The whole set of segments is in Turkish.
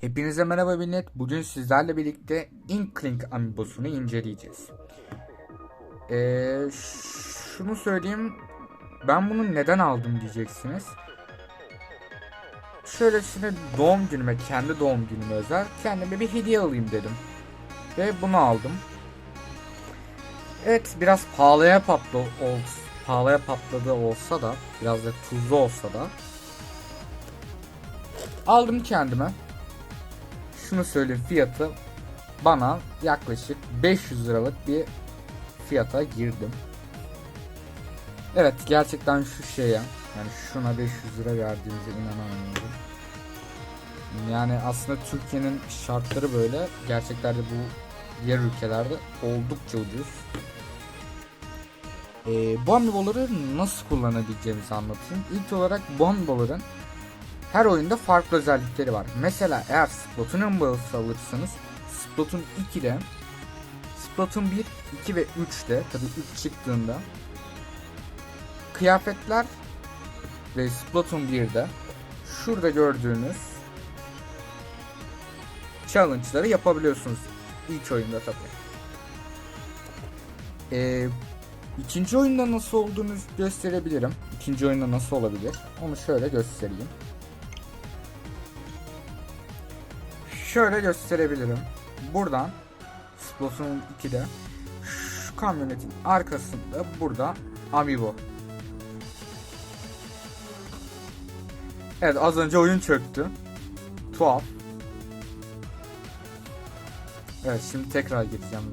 Hepinize merhaba millet. Bugün sizlerle birlikte Inkling Amiibos'unu inceleyeceğiz. Ee, şunu söyleyeyim. Ben bunu neden aldım diyeceksiniz. Şöylesine doğum günüme, kendi doğum günüme özel kendime bir hediye alayım dedim. Ve bunu aldım. Evet biraz pahalıya patlı ol, pahalıya patladı olsa da biraz da tuzlu olsa da aldım kendime şunu söyleyeyim fiyatı bana yaklaşık 500 liralık bir fiyata girdim. Evet gerçekten şu şeye yani şuna 500 lira verdiğimize inanamıyorum. Yani aslında Türkiye'nin şartları böyle. Gerçeklerde bu diğer ülkelerde oldukça ucuz. Ee, bu amiiboları nasıl kullanabileceğimizi anlatayım. İlk olarak bu amiiboların her oyunda farklı özellikleri var. Mesela eğer Splatoon Amiibo'su alırsanız Splatoon 2'de Splatoon 1, 2 ve 3'te tabi 3 çıktığında kıyafetler ve Splatoon 1'de şurada gördüğünüz challenge'ları yapabiliyorsunuz. ilk oyunda tabi. Ee, ikinci oyunda nasıl olduğunu gösterebilirim. İkinci oyunda nasıl olabilir? Onu şöyle göstereyim. Şöyle gösterebilirim. Buradan Splatoon 2'de şu kamyonetin arkasında burada Amiibo. Evet az önce oyun çöktü. Tuhaf. Evet şimdi tekrar gireceğim.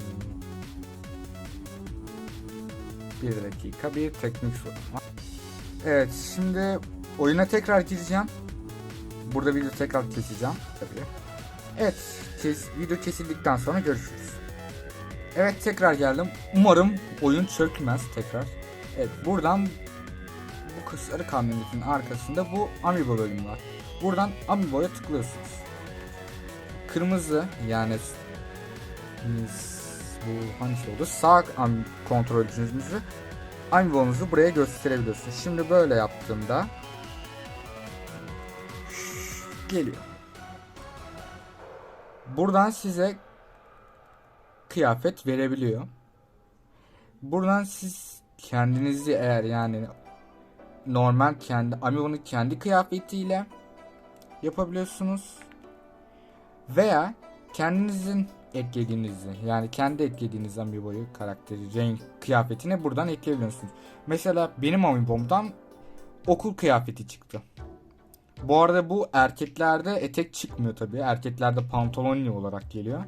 Bir dakika bir teknik sorun var. Evet şimdi oyuna tekrar gireceğim. Burada video tekrar keseceğim tabii. Evet, kes, video kesildikten sonra görüşürüz. Evet tekrar geldim. Umarım oyun çökmez tekrar. Evet buradan bu kısarı kamyonetin arkasında bu Amiibo bölümü var. Buradan Amiibo'ya tıklıyorsunuz. Kırmızı yani bu hangisi oldu? Sağ kontrolcünüzü Amiibo'nuzu buraya gösterebiliyorsunuz. Şimdi böyle yaptığımda geliyor. Buradan size kıyafet verebiliyor. Buradan siz kendinizi eğer yani normal kendi Amiibo'nun kendi kıyafetiyle yapabiliyorsunuz. Veya kendinizin eklediğinizi yani kendi eklediğiniz Amiibo'yu karakteri, renk, kıyafetine buradan ekleyebiliyorsunuz. Mesela benim Amiibo'mdan okul kıyafeti çıktı. Bu arada bu erkeklerde etek çıkmıyor tabii. Erkeklerde pantolonli olarak geliyor.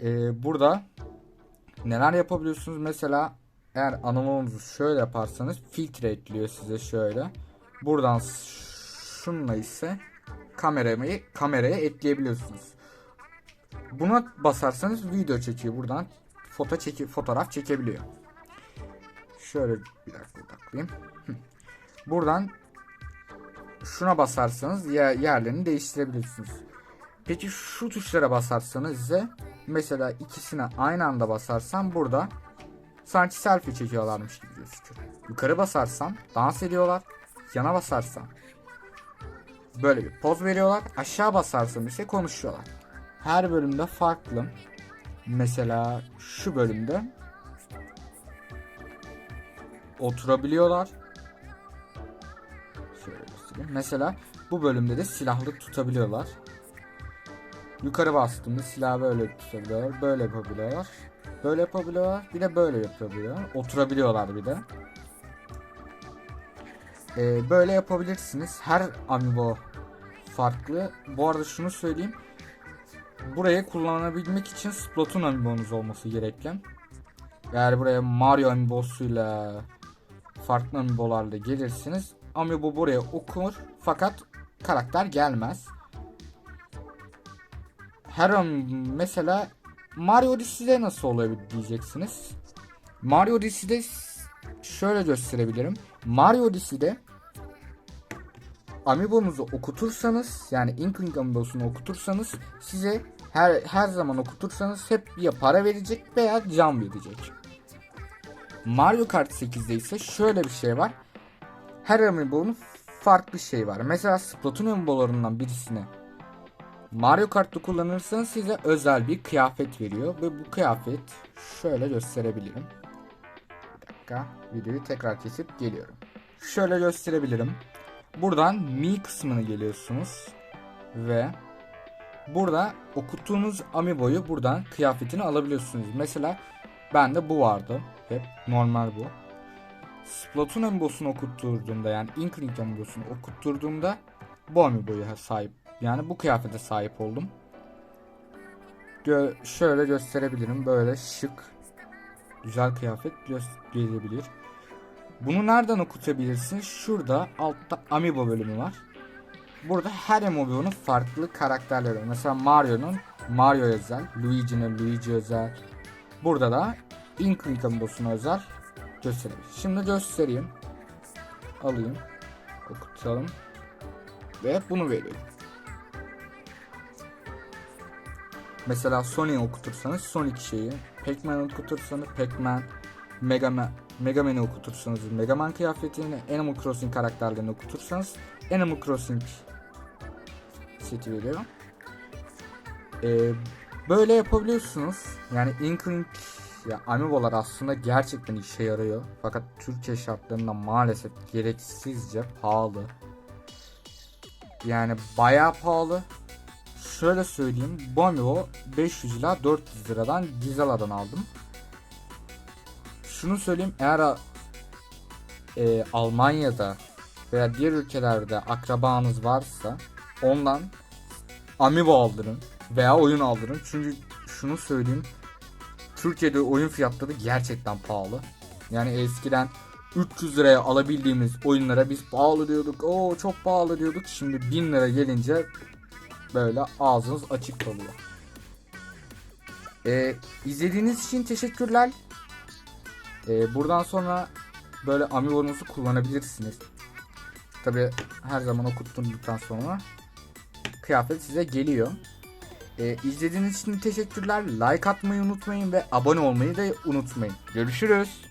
Ee, burada neler yapabiliyorsunuz? Mesela eğer anonumunuzu şöyle yaparsanız filtre ekliyor size şöyle. Buradan şunla ise kamerayı kameraya ekleyebiliyorsunuz. Buna basarsanız video çekiyor. Buradan foto çeki fotoğraf çekebiliyor. Şöyle bir dakika odaklayayım. Buradan şuna basarsanız yerlerini değiştirebilirsiniz. Peki şu tuşlara basarsanız ise mesela ikisine aynı anda basarsam burada sanki selfie çekiyorlarmış gibi gözüküyor. Yukarı basarsam dans ediyorlar. Yana basarsam böyle bir poz veriyorlar. Aşağı basarsam ise konuşuyorlar. Her bölümde farklı. Mesela şu bölümde oturabiliyorlar. Göstereyim. Mesela bu bölümde de silahlı tutabiliyorlar. Yukarı bastığımda silahı böyle tutabiliyorlar. Böyle yapabiliyorlar. Böyle yapabiliyorlar. Bir de böyle yapabiliyorlar. Oturabiliyorlar bir de. Ee, böyle yapabilirsiniz. Her amiibo farklı. Bu arada şunu söyleyeyim. Burayı kullanabilmek için Splatoon amiibonuz olması gerekli. Eğer buraya Mario amiibosuyla farklı amiibolarla gelirsiniz Amiibo buraya okur fakat karakter gelmez. Her mesela Mario Odyssey'de nasıl olabilir diyeceksiniz. Mario Odyssey'de şöyle gösterebilirim. Mario Odyssey'de Amiibo'nuzu okutursanız yani Inkling Amiibos'unu okutursanız size her her zaman okutursanız hep ya para verecek veya can verecek. Mario Kart 8'de ise şöyle bir şey var her amiibonun farklı şey var. Mesela Splatoon amiibolarından birisine Mario Kart'ta kullanırsanız size özel bir kıyafet veriyor ve bu kıyafet şöyle gösterebilirim. Bir dakika videoyu tekrar kesip geliyorum. Şöyle gösterebilirim. Buradan Mi kısmına geliyorsunuz ve burada okuttuğunuz amiiboyu buradan kıyafetini alabiliyorsunuz. Mesela bende bu vardı. Hep normal bu. Splatoon amiibosunu okutturduğumda yani Inkling amiibosunu okutturduğumda bu amiiboya sahip yani bu kıyafete sahip oldum. Gö- şöyle gösterebilirim. Böyle şık güzel kıyafet gelebilir. Bunu nereden okutabilirsin? Şurada altta amiibo bölümü var. Burada her amiibonun farklı karakterleri var. Mesela Mario'nun Mario özel, Luigi'nin Luigi özel. Burada da Inkling amiibosuna özel gösterebilir. Şimdi göstereyim. Alayım. Okutalım. Ve bunu veriyorum. Mesela Sonic okutursanız Sonic şeyi, Pac-Man okutursanız Pac-Man, Mega Man, Mega Man'i okutursanız Mega Man kıyafetini, Animal Crossing karakterlerini okutursanız Animal Crossing seti veriyor. Ee, böyle yapabiliyorsunuz. Yani Inkling ya Amiibo'lar aslında gerçekten işe yarıyor. Fakat Türkiye şartlarında maalesef gereksizce pahalı. Yani bayağı pahalı. Şöyle söyleyeyim. Bu Amiibo 500 ila 400 liradan Gizala'dan aldım. Şunu söyleyeyim. Eğer e, Almanya'da veya diğer ülkelerde akrabanız varsa ondan Amiibo aldırın veya oyun aldırın. Çünkü şunu söyleyeyim. Türkiye'de oyun fiyatları gerçekten pahalı. Yani eskiden 300 liraya alabildiğimiz oyunlara biz pahalı diyorduk. Oo çok pahalı diyorduk. Şimdi 1000 lira gelince böyle ağzınız açık kalıyor. Ee, izlediğiniz için teşekkürler. Ee, buradan sonra böyle amiibo'nuzu kullanabilirsiniz. Tabi her zaman okuttuktan sonra kıyafet size geliyor. Ee, izlediğiniz için teşekkürler. Like atmayı unutmayın ve abone olmayı da unutmayın. Görüşürüz.